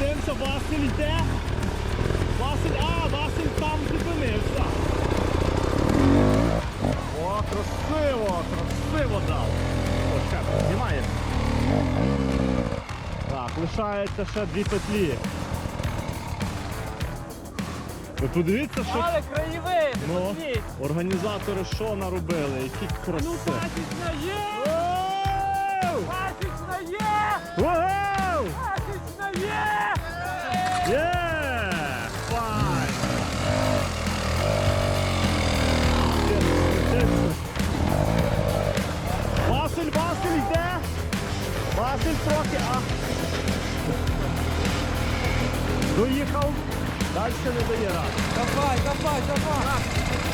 дивимося, Василь йде. Василь, а, Василь там зупинився. О, красиво, красиво дав. О, ще, знімає. Так, лишається ще дві петлі. Ви подивіться, що Але краєвиди, ну, подивіться. організатори що наробили, які краси. Ну, пасічна Василь трохи, а. Доїхав. Далі не дає рад. Давай, давай, давай!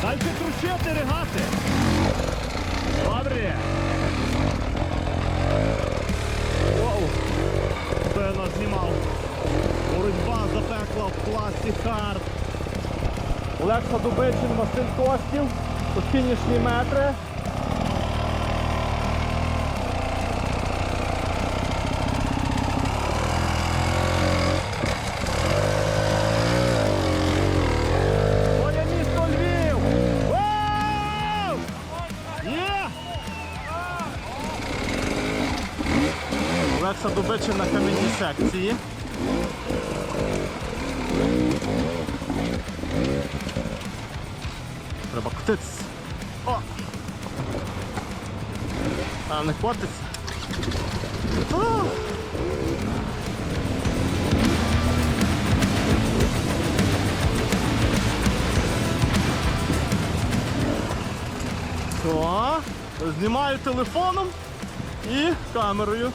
Далі кручити, ригати. Добре. Воу. Хто я нас знімав? Боротьба запекла в класі хард. Олекса Дубичин, Василь Костів. Тут фінішні метри. Олекса Дубичин на кам'яній секції. Треба котитися. О! А не котиться. Знімаю телефоном і камерою.